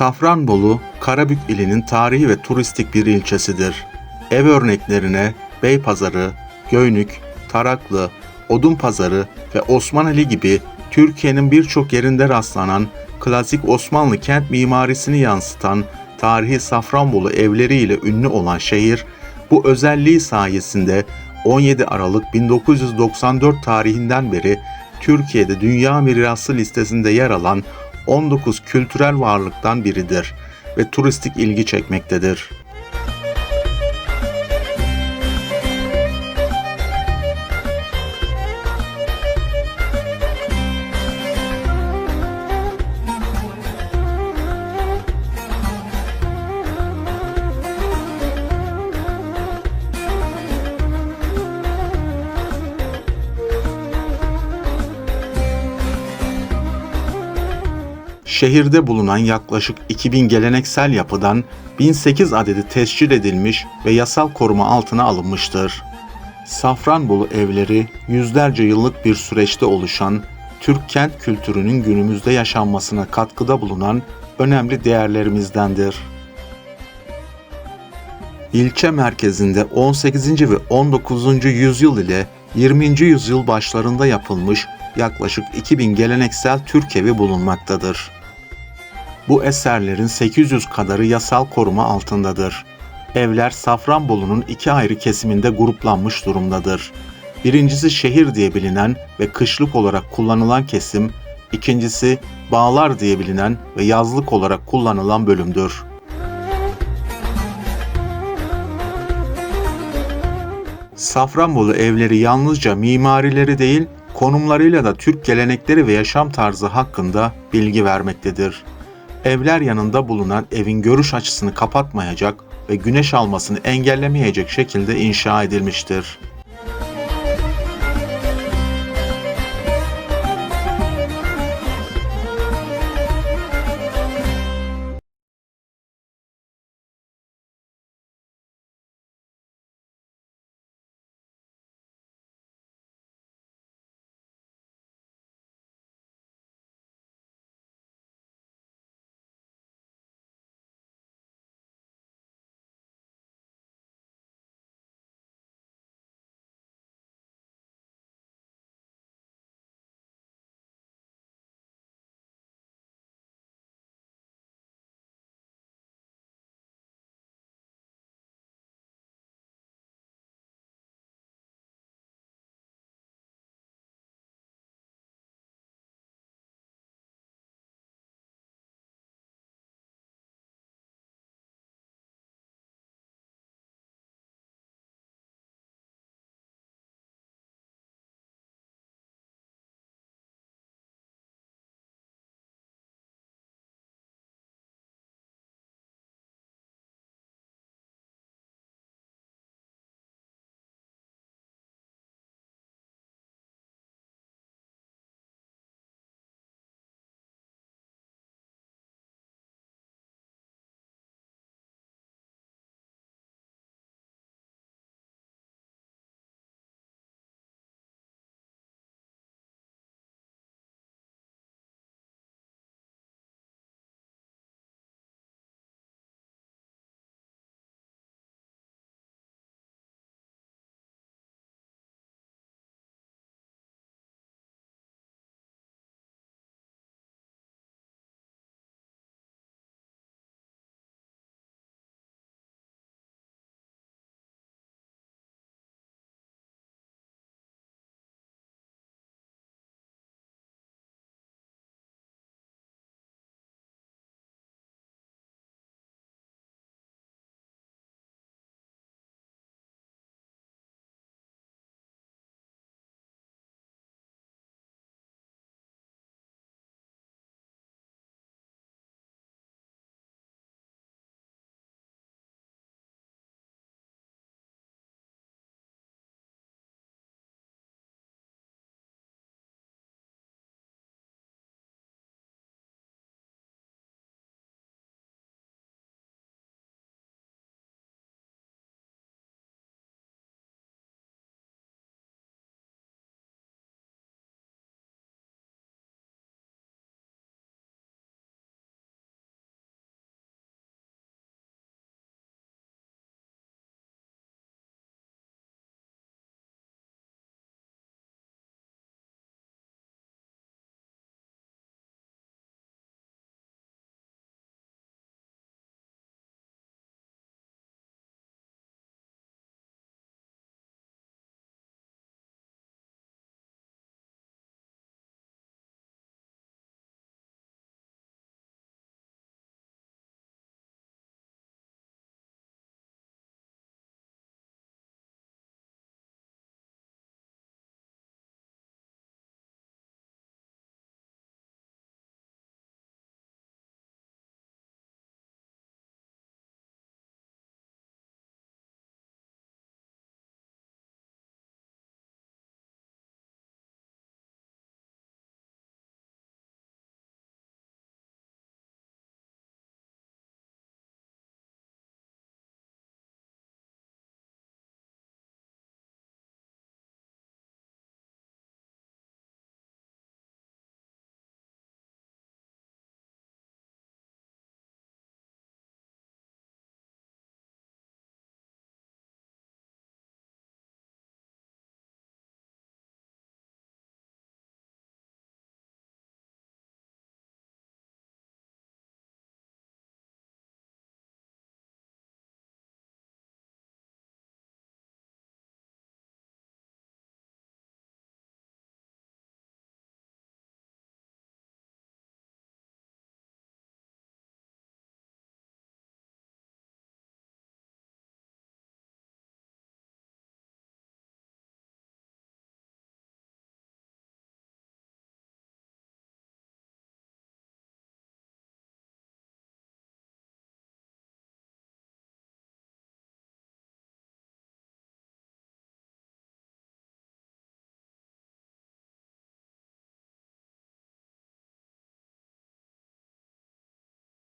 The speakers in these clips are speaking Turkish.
Safranbolu, Karabük ilinin tarihi ve turistik bir ilçesidir. Ev örneklerine Beypazarı, Göynük, Taraklı, Odunpazarı ve Osmaneli gibi Türkiye'nin birçok yerinde rastlanan klasik Osmanlı kent mimarisini yansıtan tarihi Safranbolu evleriyle ünlü olan şehir, bu özelliği sayesinde 17 Aralık 1994 tarihinden beri Türkiye'de Dünya Mirası listesinde yer alan 19 kültürel varlıktan biridir ve turistik ilgi çekmektedir. Şehirde bulunan yaklaşık 2000 geleneksel yapıdan 1008 adedi tescil edilmiş ve yasal koruma altına alınmıştır. Safranbolu evleri yüzlerce yıllık bir süreçte oluşan Türk kent kültürünün günümüzde yaşanmasına katkıda bulunan önemli değerlerimizdendir. İlçe merkezinde 18. ve 19. yüzyıl ile 20. yüzyıl başlarında yapılmış yaklaşık 2000 geleneksel Türk evi bulunmaktadır. Bu eserlerin 800 kadarı yasal koruma altındadır. Evler Safranbolu'nun iki ayrı kesiminde gruplanmış durumdadır. Birincisi şehir diye bilinen ve kışlık olarak kullanılan kesim, ikincisi bağlar diye bilinen ve yazlık olarak kullanılan bölümdür. Safranbolu evleri yalnızca mimarileri değil, konumlarıyla da Türk gelenekleri ve yaşam tarzı hakkında bilgi vermektedir. Evler yanında bulunan evin görüş açısını kapatmayacak ve güneş almasını engellemeyecek şekilde inşa edilmiştir.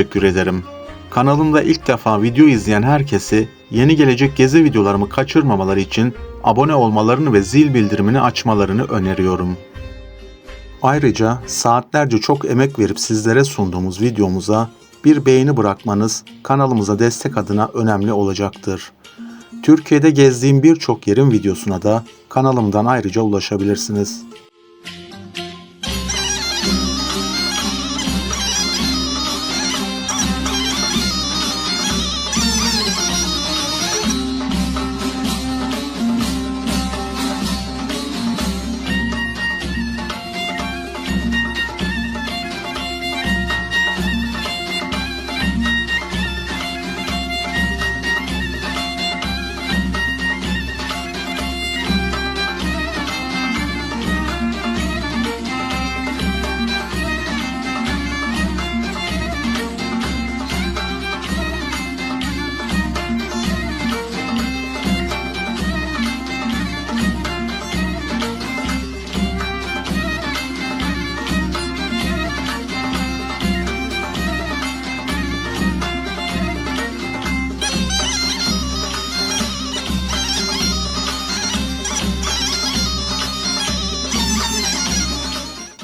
Teşekkür ederim. Kanalımda ilk defa video izleyen herkesi yeni gelecek gezi videolarımı kaçırmamaları için abone olmalarını ve zil bildirimini açmalarını öneriyorum. Ayrıca saatlerce çok emek verip sizlere sunduğumuz videomuza bir beğeni bırakmanız kanalımıza destek adına önemli olacaktır. Türkiye'de gezdiğim birçok yerin videosuna da kanalımdan ayrıca ulaşabilirsiniz.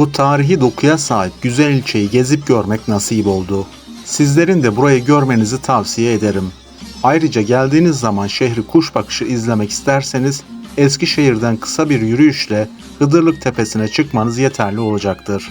Bu tarihi dokuya sahip güzel ilçeyi gezip görmek nasip oldu. Sizlerin de burayı görmenizi tavsiye ederim. Ayrıca geldiğiniz zaman şehri kuş bakışı izlemek isterseniz Eskişehir'den kısa bir yürüyüşle Hıdırlık Tepesi'ne çıkmanız yeterli olacaktır.